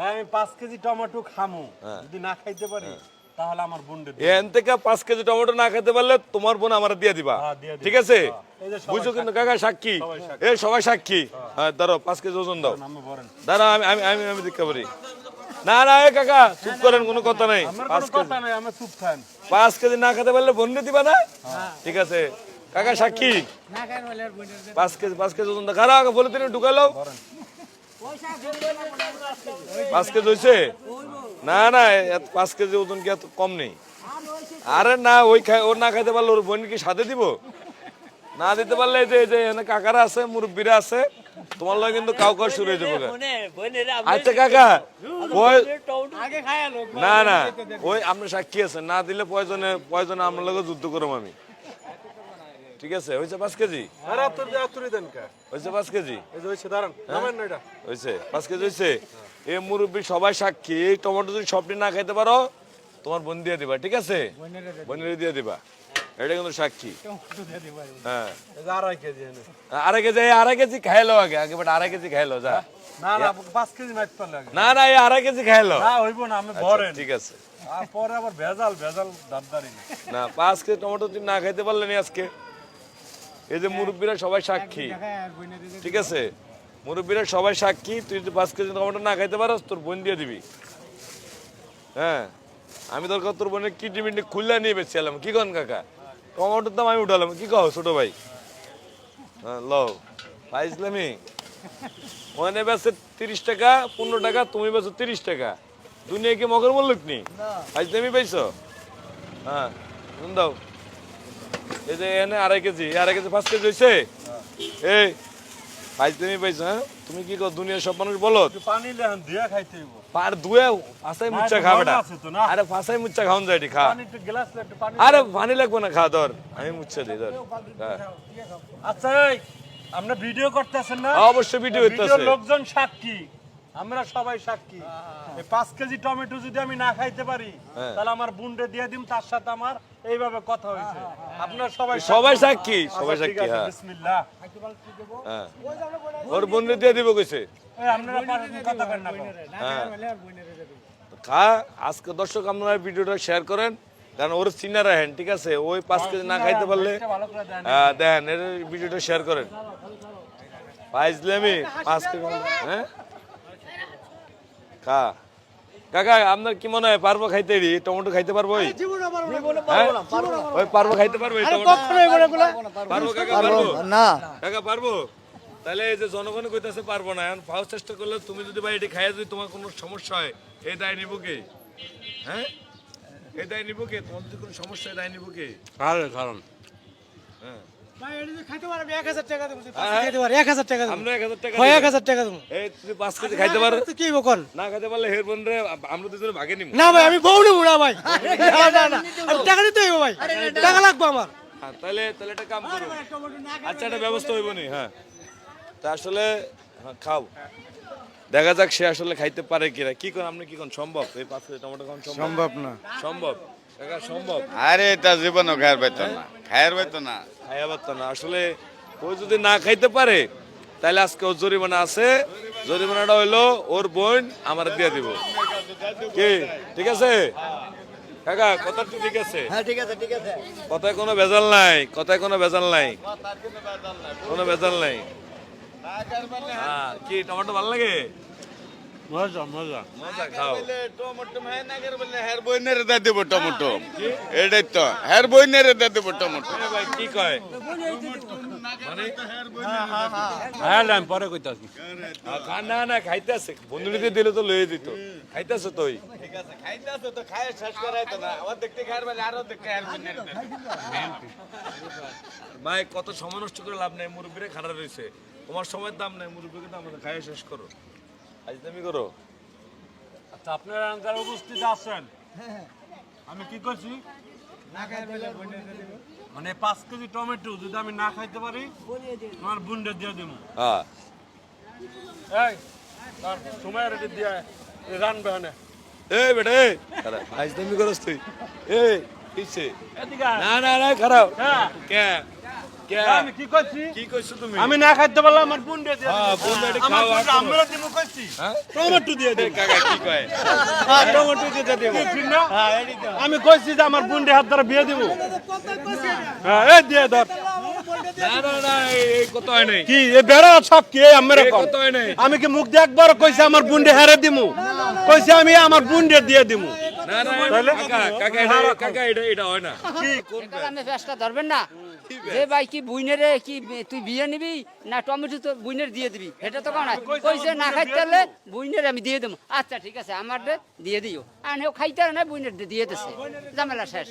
ভাই আমি পাঁচ কেজি টমেটো খামু। হ্যাঁ। যদি না খাইতে পারি তাহলে আমার বোনদের এন থেকে পাঁচ কেজি টমেটো না খেতে পারলে তোমার বোন আমার দিয়ে দিবা। হ্যাঁ, দিয়ে দিবা। ঠিক আছে? হ্যাঁ। এই যে সবাই বুঝছ কিন্তু কাকা সাক্ষী? এ সবাই সাক্ষী। হ্যাঁ। ধরো পাঁচ কেজি ওজন দাও। দাঁড়া আমি আমি আমি আমি দেখতে পারি না না এ কাকা চুপ করেন কোনো কথা নাই। পাঁচ কেজি কথা নাই আমি চুপ খান পাঁচ কেজি না খেতে পারলে দিবা না? ঠিক আছে। কাকা সাক্ষী? পাঁচ কেজি পাঁচ কেজি ওজন দাও। বলে তিনি ঢুকালো পাঁচ কেজি হয়েছে না না পাঁচ কেজি ওজন কি এত কম নেই? আরে না, ওই খাই ও না খাইতে পারলে ওর বোন কি সাথে দিব? না দিতে পারলে যে যে, এখানে কাকারা আছে, মুরব্বীরা আছে, তোমার লগে কিন্তু কাউ কাউ শুরু হয়ে যাব। আচ্ছা কাকা না না, ওই আপনি সাক্ষী আছেন না দিলে প্রয়োজনে প্রয়োজনে আপনার লগে যুদ্ধ করব আমি। ঠিক আছে? হয়েছে পাঁচ কেজি। আরে আত্তর দিয়ে আত্তরি দেন কা? হয়েছে পাঁচ কেজি। এই যে হইছে দাঁড়ান নামেন না এটা। হয়েছে পাঁচ কেজি হয়েছে এই মুরব্বী সবাই সাক্ষী এই টমেটো যদি সবটি না খাইতে পারো তোমার বোন দিয়ে দিবা ঠিক আছে? বোনের দিয়ে দিবা। এটা কিন্তু সাক্ষী। হ্যাঁ। আড়াই কেজি আড়াই কেজি আড়াই কেজি খাইলো আগে আগে বাট আড়াই কেজি খাইলো যা। না না পাঁচ কেজি মাইতে পারলে না না এই আড়াই কেজি খাইলো। না হইব না আমি ভরেন। ঠিক আছে। আর পরে আবার ভেজাল ভেজাল দাবদারি না না পাঁচ কেজি টমেটো তুমি না খাইতে পারলে নি আজকে। এই যে মুরব্বীরা সবাই সাক্ষী। ঠিক আছে? মুরব্বীরা সবাই সাক্ষী তুই যদি পাঁচ কেজি টমেটো না খাইতে পারস তোর বোন দিয়ে দিবি। হ্যাঁ? আমি দরকার তোর বোনের কিডনি মিডনি খুললে নিয়ে বেঁচেছিলাম কি কন কাকা? টমেটোর দাম আমি উঠালাম। কি কহ ছোট ভাই? হ্যাঁ লও। পাইছিলামি ওখানে বেচে তিরিশ টাকা পনেরো টাকা তুমি বেচো তিরিশ টাকা। দুনিয়া কি মগর মল্লিক নি। পাইছিলামি পাইছো? হ্যাঁ শুন দাও। এই যে এনে আড়াই কেজি আড়াই কেজি পাঁচ কেজি হয়েছে এই পাইছিলামি পাইছো হ্যাঁ? তুমি কি কর দুনিয়ার সব মানুষ বলো পানি লেহান দিয়ে খাইতে পার দুয়ে ফাঁসাই মুচ্চা একটু খা ময়লা বেটা আছে তো না? আরে ফাঁসাই মুচ্চা খাওন যায় খা। আরে পানি লাগবে না খা ধর। আমি মুচ্ছা দিই ধর। হ্যাঁ। আচ্ছা এই আমরা ভিডিও করতেছেন না? অবশ্যই ভিডিও হইতেছে লোকজন সাক্ষী। আমরা সবাই সাক্ষী। পাঁচ কেজি টমেটো যদি আমি না খাইতে পারি হ্যাঁ। তাহলে আমার বুনডে দিয়ে দিন তার সাথে আমার এইভাবে কথা হয়েছে। আপনারা সবাই সবাই সাক্ষী। সবাই আচ্ছা, সাক্ষী হ্যাঁ। বিসমিল্লাহ। হ্যাঁ। ওর বোনরে দিয়ে দিব কইছে? আপনারা কথা কেন না হ্যাঁ। খা আজকে দর্শক আপনারা ভিডিওটা শেয়ার করেন কারণ ওর চিনা রাখেন ঠিক আছে? ওই পাঁচ কেজি না খাইতে পারলে দেন এর ভিডিওটা শেয়ার করেন। পাইজলামি পাঁচ কেজি হ্যাঁ? খা। কাকা আপনার কি মনে হয় পারব খাইতে এরি টমেটো খাইতে পারব ওই হ্যাঁ? পারব খাইতে পারব পারব কাকা পারব না। কাকা পারব? তাহলে এই যে জনগণ কইতাছে পারব না এখন পাওয়ার চেষ্টা করলে তুমি যদি ভাই এটি খাইয়া যদি তোমার কোনো সমস্যা হয় এই দায় নিব কে? হ্যাঁ? এই দায় নিব কে? তোমার যদি কোনো সমস্যা হয় দায় নিব কে? কারণ। হ্যাঁ। আমি বউ নেব না ভাই। টাকা দিতে হইব ভাই। টাকা লাগবে আমার। হ্যাঁ তাহলে তাহলে একটা কাম করো। আচ্ছা একটা ব্যবস্থা হইব নি হ্যাঁ। তা আসলে হ্যাঁ, খাও। দেখা যাক সে আসলে খাইতে পারে কিনা। কি কোন আপনি কি কোন সম্ভব? এই পাঁচ টমেটো খাওয়ান সম্ভব না। সম্ভব। সম্ভব? আরে এটা জীবনও খায়ের পাইতো না। খায়ের পাইতো না। খাইয়া পারতো না। আসলে ও যদি না খাইতে পারে তাহলে আজকে ওর জরিমানা আছে। জরিমানাটা হইল ওর বোন আমার দিয়ে দিব। কি? ঠিক আছে? কাকা কথা তো ঠিক আছে? হ্যাঁ ঠিক আছে ঠিক আছে। কথায় কোনো ভেজাল নাই। কথায় কোনো ভেজাল নাই। কোনো ভেজাল নাই। হ্যাঁ, কি টমেটো ভালো লাগে? মজা মজা। মজা খাও। টমেটো হ্যাঁ না করে বললে হের বইনের দে দেব টমেটো এটাই তো হের বইনের দে দেব টমেটো ভাই কি কয়? হ্যাঁ আমি পরে কইতাছি। না না খাইতেছে। দিলে তো লয়ে দিত। খাইতেছে তোই ঠিক আছে খাইতে তো খায় শেষ করাইতো না। আবার দেখতে খায়ের বলে আরও দেখতে হের ভাই কত সময় নষ্ট করে লাভ নাই মুরব্বীরে খারাপ রয়েছে তোমার সময়ের দাম নাই মুরব্বীকে দাম আছে খাইয়ে শেষ করো। আজ তুমি করো। আচ্ছা আপনারা আঙ্কার উপস্থিত আছেন? আমি কি করছি মানে পাঁচ কেজি টমেটো যদি আমি না খাইতে পারি আমার বুন্ডে দিয়ে দিব হ্যাঁ। এই তার সময় রেডি দিয়ে রানবে হনে। এই বেটা এই। খারাপ আজ তুমি করস তুই। এই কিছে এদিকে না না না খারাপ। হ্যাঁ? আমি কি করছি? কি কইছো তুমি? আমি না খাইতে পারলে আমার দিয়ে হ্যাঁ, আমার কইছি। হ্যাঁ? টমেটো দিয়ে কাকা কি কয়? হ্যাঁ, টমেটো দিয়ে দেবো। ঠিক না আমি কইছি যে আমার বোন হাত দ্বারা বিয়ে দিব। হ্যাঁ এই দিয়ে ধর। না না না এই- এই কত নাই? কি এ বেড়া সব কি এই আমার এই কত নাই? আমি কি মুখ দিয়ে একবার কইছি আমার বুন্ডে হেরে দিমু? কইছি আমি আমার বুন্ডে দিয়ে দিমু। না না কাকা কাকা এটা এটা হয় না। আমি ফেসটা ধরবেন না। যে ভাই কি বুইনেরে কি তুই বিয়ে নিবি না টমেটো তো বুইনের দিয়ে দিবি? এটা তো কারণ কইছে না খাইতে পারলে বুইনের আমি দিয়ে দেবো। আচ্ছা ঠিক আছে আমার দিয়ে দিও। আর খাইতে না বুইনের দিয়ে দিছে জামেলা শেষ।